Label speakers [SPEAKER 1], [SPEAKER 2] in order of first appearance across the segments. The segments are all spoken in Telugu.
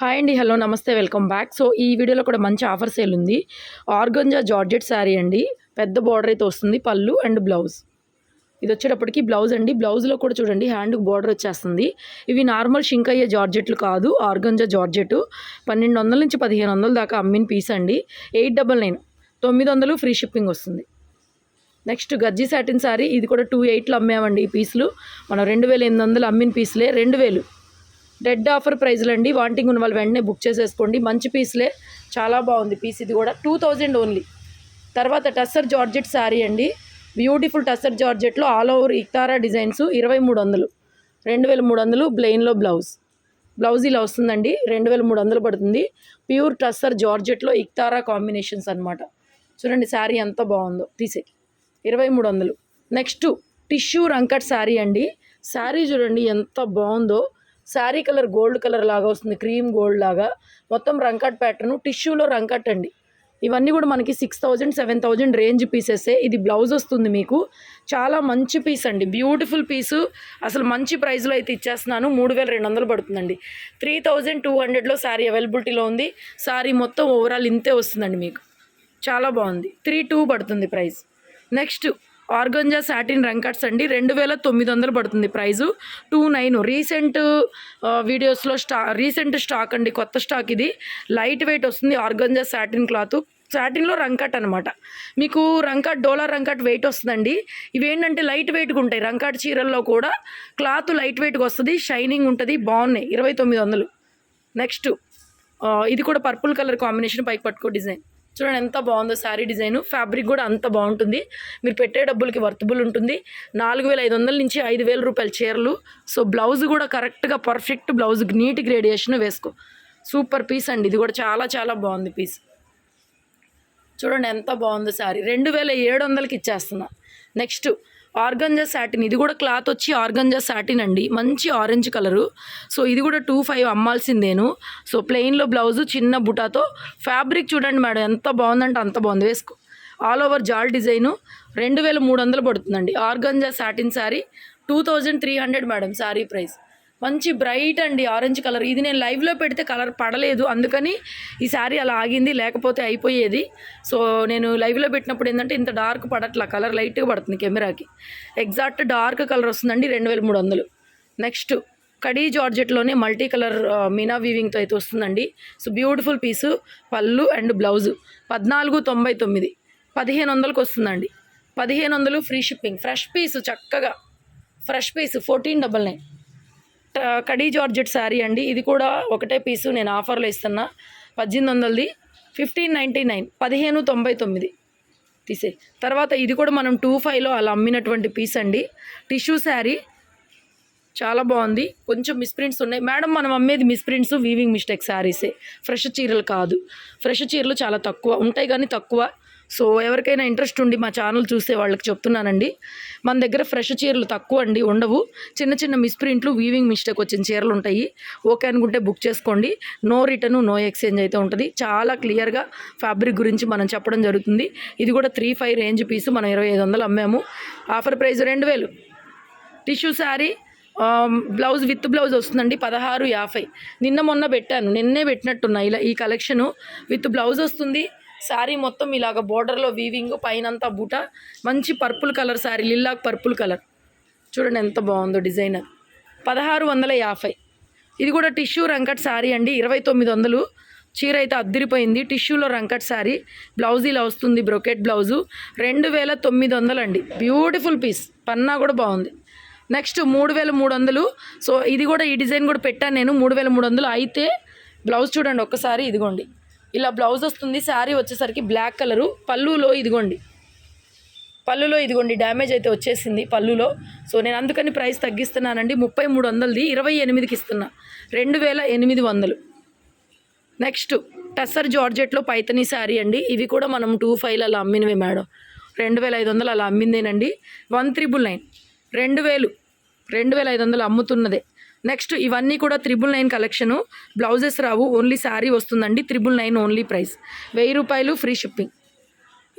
[SPEAKER 1] హాయ్ అండి హలో నమస్తే వెల్కమ్ బ్యాక్ సో ఈ వీడియోలో కూడా మంచి ఆఫర్ సేల్ ఉంది. ఆర్గంజా జార్జెట్ శారీ అండి. పెద్ద బార్డర్ అయితే వస్తుంది పళ్ళు అండ్ బ్లౌజ్ ఇది వచ్చేటప్పటికి బ్లౌజ్ అండి. బ్లౌజ్లో కూడా చూడండి హ్యాండ్కి బార్డర్ వచ్చేస్తుంది. ఇవి నార్మల్ షింక్ అయ్యే జార్జెట్లు కాదు ఆర్గంజా జార్జెట్ పన్నెండు వందల నుంచి పదిహేను వందల దాకా అమ్మిన పీస్ అండి. ఎయిట్ డబల్ నైన్ తొమ్మిది వందలు ఫ్రీ షిప్పింగ్ వస్తుంది. నెక్స్ట్ గజ్జి సాటిన్ శారీ ఇది కూడా టూ ఎయిట్లో అమ్మామండి ఈ పీసులు మనం రెండు వేల ఎనిమిది వందలు అమ్మిన పీసులే రెండు వేలు. డెడ్ ఆఫర్ ప్రైజ్లు అండి వాంటింగ్ ఉన్న వాళ్ళు వెంటనే బుక్ చేసేసుకోండి. మంచి పీస్లే. చాలా బాగుంది పీస్ ఇది కూడా. Two thousand only. తర్వాత టస్సర్ జార్జెట్ శారీ అండి. బ్యూటిఫుల్ టస్సర్ జార్జెట్లో ఆల్ ఓవర్ ఇక్తారా డిజైన్స్ ఇరవై మూడు వందలు. రెండు వేల మూడు వందలు బ్లెయిన్లో బ్లౌజ్. బ్లౌజ్ ఇలా వస్తుందండి. రెండు వేల మూడు వందలు పడుతుంది. ప్యూర్ టస్సర్ జార్జెట్లో ఇక్తారా కాంబినేషన్స్ అన్నమాట. చూడండి శారీ ఎంత బాగుందో. తీసే ఇరవై మూడు వందలు. నెక్స్ట్ టిష్యూ రంకట్ శారీ అండి. శారీ చూడండి ఎంత బాగుందో. శారీ కలర్ గోల్డ్ కలర్ లాగా వస్తుంది క్రీమ్ గోల్డ్ లాగా. మొత్తం రంకట్ ప్యాటర్న్ టిష్యూలో రంకట్ అండి. ఇవన్నీ కూడా మనకి six thousand seven thousand range పీసెసే ఇది బ్లౌజ్ వస్తుంది మీకు. చాలా మంచి పీస్ అండి. బ్యూటిఫుల్ పీసు అసలు మంచి ప్రైస్లో అయితే ఇచ్చేస్తున్నాను. మూడు వేల రెండు వందలు పడుతుందండి. త్రీ థౌజండ్ టూ హండ్రెడ్లో శారీ అవైలబిలిటీలో ఉంది. శారీ మొత్తం ఓవరాల్ ఇంతే వస్తుందండి మీకు. చాలా బాగుంది. త్రీ టూ పడుతుంది ప్రైస్ నెక్స్ట్ ఆర్గంజా సాటిన్ రంకట్స్ అండి. రెండు వేల తొమ్మిది వందలు పడుతుంది ప్రైజు. Two nine. రీసెంట్ వీడియోస్లో స్టా రీసెంట్ స్టాక్ అండి. కొత్త స్టాక్ ఇది. లైట్ వెయిట్ వస్తుంది ఆర్గంజా సాటిన్ క్లాత్. సాటిన్లో రంకట్ అనమాట మీకు రంకట్ డోలర్ రంకట్ వెయిట్ వస్తుందండి. ఇవేంటంటే లైట్ వెయిట్గా ఉంటాయి. రంకట్ చీరల్లో కూడా క్లాత్ లైట్ వెయిట్గా వస్తుంది. షైనింగ్ ఉంటుంది. బాగున్నాయి. ఇరవై తొమ్మిది వందలు. నెక్స్ట్ ఇది కూడా పర్పుల్ కలర్ కాంబినేషన్ పైకి పట్టుకో డిజైన్. చూడండి ఎంత బాగుందో శారీ డిజైన్. ఫ్యాబ్రిక్ కూడా అంత బాగుంటుంది. మీరు పెట్టే డబ్బులకి వర్తబుల్ ఉంటుంది. నాలుగు వేల ఐదు వందల నుంచి ఐదు వేల రూపాయల చీరలు. సో బ్లౌజ్ కూడా కరెక్ట్గా పర్ఫెక్ట్ బ్లౌజ్ నీట్ గ్రేడియేషన్ వేసుకో. సూపర్ పీస్ అండి. ఇది కూడా చాలా చాలా బాగుంది పీస్. చూడండి ఎంత బాగుందో శారీ. రెండు వేల ఏడు వందలకి ఇచ్చేస్తున్నా. Next organza satin. ఇది కూడా క్లాత్ వచ్చి ఆర్గంజా సాటిన్ అండి. మంచి ఆరెంజ్ కలరు. సో ఇది కూడా టూ ఫైవ్ అమ్మాల్సిందేను. సో ప్లెయిన్లో బ్లౌజు చిన్న బుటాతో. ఫ్యాబ్రిక్ చూడండి మేడం ఎంత బాగుందంటే అంత బాగుంది. వేసుకో. ఆల్ ఓవర్ జాల్ డిజైను. రెండు వేల మూడు వందలు పడుతుందండి. Organza satin saree. Two thousand three hundred madam saree price. మంచి బ్రైట్ అండి ఆరెంజ్ కలర్. ఇది నేను లైవ్లో పెడితే కలర్ పడలేదు. అందుకని ఈ శారీ అలా ఆగింది లేకపోతే అయిపోయేది. సో నేను లైవ్లో పెట్టినప్పుడు ఏంటంటే ఇంత డార్క్ పడట్లా కలర్ లైట్గా పడుతుంది కెమెరాకి. ఎగ్జాక్ట్ డార్క్ కలర్ వస్తుందండి రెండు వేల మూడు వందలు. నెక్స్ట్ కడీ జార్జెట్లోనే మల్టీ కలర్ మీనా వీవింగ్తో అయితే వస్తుందండి. సో బ్యూటిఫుల్ పీసు పళ్ళు అండ్ బ్లౌజు. పద్నాలుగు తొంభై తొమ్మిది. పదిహేను వందలకు వస్తుందండి. పదిహేను వందలు ఫ్రీ షిప్పింగ్. ఫ్రెష్ పీస్ చక్కగా. Fresh piece fourteen double nine. Khadi georgette sari అండి. ఇది కూడా ఒకటే పీసు నేను ఆఫర్లో ఇస్తున్నా. పద్దెనిమిది వందలది. ఫిఫ్టీన్ నైంటీ నైన్ పదిహేను తొంభై తొమ్మిది. తీసే తర్వాత ఇది కూడా మనం టూ ఫైవ్లో అలా అమ్మినటువంటి పీస్ అండి. Tissue saree. చాలా బాగుంది. కొంచెం మిస్ప్రింట్స్ ఉన్నాయి. మేడం మనం అమ్మేది మిస్ప్రింట్స్ వీవింగ్ మిస్టేక్ శారీసే ఫ్రెష్ చీరలు కాదు. ఫ్రెష్ చీరలు చాలా తక్కువ. ఉంటాయి కానీ తక్కువ. సో ఎవరికైనా ఇంట్రెస్ట్ ఉండి మా ఛానల్ చూసే వాళ్ళకి చెప్తున్నానండి. మన దగ్గర ఫ్రెష్ చీరలు తక్కువ అండి ఉండవు. చిన్న చిన్న మిస్ప్రింట్లు వీవింగ్ మిస్టేక్ వచ్చిన చీరలు ఉంటాయి. ఓకే అనుకుంటే బుక్ చేసుకోండి. నో రిటర్న్ నో ఎక్స్చేంజ్ అయితే ఉంటుంది. చాలా క్లియర్గా ఫ్యాబ్రిక్ గురించి మనం చెప్పడం జరుగుతుంది. ఇది కూడా త్రీ ఫైవ్ రేంజ్ పీసు మనం ఇరవై ఐదు వందలు అమ్మాము. ఆఫర్ ప్రైస్ రెండు వేలు. Tissue saree blouse with blouse వస్తుందండి పదహారు యాభై. నిన్న మొన్న పెట్టాను నిన్నే పెట్టినట్టున్నా ఇలా ఈ కలెక్షను. విత్ బ్లౌజ్ వస్తుంది శారీ మొత్తం ఇలాగ బోర్డర్లో వీవింగ్ పైనంతా బూట. మంచి purple colour saree lilac purple colour. చూడండి ఎంత బాగుందో డిజైనర్ పదహారు వందల యాభై. ఇది కూడా టిష్యూ రంకట్ శారీ అండి ఇరవై తొమ్మిది వందలు. చీర అయితే అద్దరిపోయింది టిష్యూలో రంకట్ శారీ బ్లౌజ్ ఇలా వస్తుంది బ్రొకెట్ బ్లౌజు. రెండు వేల తొమ్మిది వందలు అండి. బ్యూటిఫుల్ పీస్ పన్నా కూడా బాగుంది. నెక్స్ట్ మూడు వేల మూడు వందలు. సో ఇది కూడా ఈ డిజైన్ కూడా పెట్టాను నేను మూడు వేల మూడు వందలు. అయితే బ్లౌజ్ చూడండి ఒక్కసారి ఇదిగోండి. ఇలా బ్లౌజ్ వస్తుంది శారీ వచ్చేసరికి బ్లాక్ కలరు. పళ్ళులో ఇదిగోండి. పళ్ళులో ఇదిగోండి డ్యామేజ్ అయితే వచ్చేసింది పళ్ళులో. సో నేను అందుకని ప్రైస్ తగ్గిస్తున్నానండి. ముప్పై మూడు వందలది ఇరవై ఎనిమిదికి ఇస్తున్నా. రెండు వేల ఎనిమిది వందలు. నెక్స్ట్ టస్సర్ జార్జెట్లో పైతనీ శారీ అండి. ఇవి కూడా మనం టూ ఫైవ్ అలా అమ్మినవి మేడం. రెండు వేల ఐదు వందలు అలా అమ్మిందేనండి. One triple nine. రెండు వేలు. రెండు వేల ఐదు వందలు అమ్ముతున్నదే. నెక్స్ట్ ఇవన్నీ కూడా త్రిబుల్ నైన్ కలెక్షను. బ్లౌజెస్ రావు ఓన్లీ శారీ వస్తుందండి త్రిబుల్ నైన్ ఓన్లీ ప్రైస్. వెయ్యి రూపాయలు ఫ్రీ షిప్పింగ్.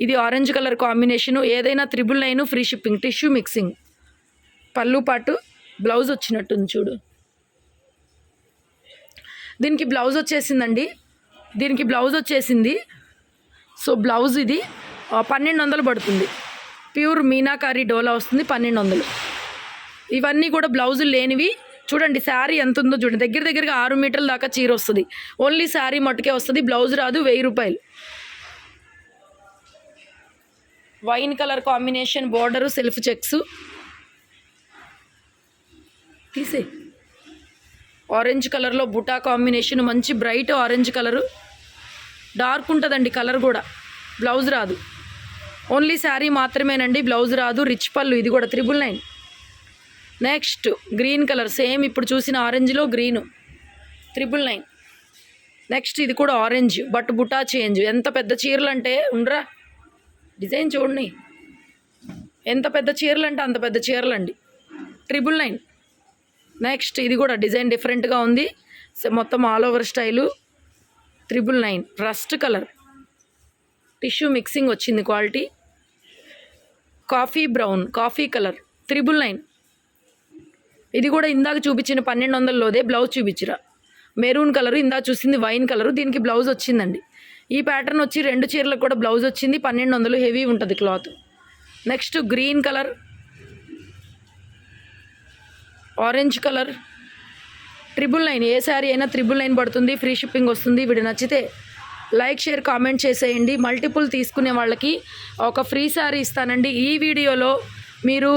[SPEAKER 1] ఇది ఆరెంజ్ కలర్ కాంబినేషను ఏదైనా triple nine free shipping tissue mixing. పళ్ళు పాటు బ్లౌజ్ వచ్చినట్టుంది చూడు. దీనికి బ్లౌజ్ వచ్చేసిందండి. దీనికి బ్లౌజ్ వచ్చేసింది. సో బ్లౌజ్ ఇది పన్నెండు వందలు పడుతుంది. ప్యూర్ మీనాకారి డోలా వస్తుంది పన్నెండు వందలు. ఇవన్నీ కూడా బ్లౌజులు లేనివి. చూడండి శారీ ఎంత ఉందో చూడండి. దగ్గర దగ్గరగా ఆరు మీటర్ల దాకా చీర వస్తుంది. ఓన్లీ శారీ మట్టుకే వస్తుంది. బ్లౌజ్ రాదు వెయ్యి రూపాయలు. Wine colour combination border self checks తీసే. ఆరెంజ్ కలర్లో బుటా కాంబినేషన్ మంచి బ్రైట్ ఆరెంజ్ కలరు డార్క్ ఉంటుందండి కలర్ కూడా. బ్లౌజ్ రాదు. ఓన్లీ శారీ మాత్రమేనండి. బ్లౌజ్ రాదు. రిచ్ పళ్ళు ఇది కూడా triple nine next green colour. Same ఇప్పుడు చూసిన ఆరెంజ్లో గ్రీను. Triple nine. నెక్స్ట్ ఇది కూడా ఆరెంజ్ బట్ బుటా చేంజ్. ఎంత పెద్ద చీరలు అంటే ఉండరా? డిజైన్ చూడండి. ఎంత పెద్ద చీరలు అంటే అంత పెద్ద చీరలు అండి ట్రిపుల్ నైన్. నెక్స్ట్ ఇది కూడా డిజైన్ డిఫరెంట్గా ఉంది. మొత్తం all over style. Triple nine. Rust colour. Tissue mixing వచ్చింది quality. Coffee brown coffee colour. Triple nine. ఇది కూడా ఇందాక చూపించిన పన్నెండు వందలలోదే బ్లౌజ్ చూపించిరా మెరూన్ కలర్ ఇందాక చూసింది వైన్ కలర్ దీనికి బ్లౌజ్ వచ్చిందండి. ఈ ప్యాటర్న్ వచ్చి రెండు చీరలకు కూడా బ్లౌజ్ వచ్చింది పన్నెండు వందలు హెవీ ఉంటుంది cloth. Next green colour orange colour triple nine ఏ శారీ అయినా త్రిబుల్ నైన్ పడుతుంది ఫ్రీ షిప్పింగ్ వస్తుంది. వీడు నచ్చితే లైక్ షేర్ కామెంట్ చేసేయండి. మల్టిపుల్ తీసుకునే వాళ్ళకి ఒక ఫ్రీ శారీ ఇస్తానండి. ఈ వీడియోలో మీరు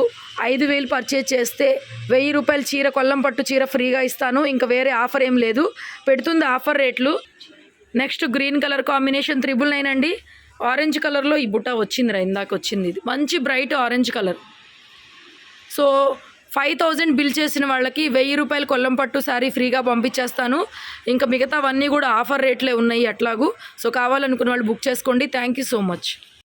[SPEAKER 1] ఐదు వేలు పర్చేజ్ చేస్తే వెయ్యి రూపాయల చీర కొల్లం పట్టు చీర ఫ్రీగా ఇస్తాను. ఇంకా వేరే ఆఫర్ ఏం లేదు. పెడుతుంది ఆఫర్ రేట్లు. Next green colour combination triple nine అండి. ఆరెంజ్ కలర్లో ఈ బుట్ట వచ్చిందిరా ఇందాక వచ్చింది ఇది. మంచి bright orange colour. So five thousand bill చేసిన వాళ్ళకి వెయ్యి రూపాయలు కొల్లం పట్టు శారీ ఫ్రీగా పంపించేస్తాను. ఇంకా మిగతావన్నీ కూడా ఆఫర్ రేట్లే ఉన్నాయి అట్లాగూ సో కావాలనుకున్న వాళ్ళు బుక్ చేసుకోండి. Thank you so much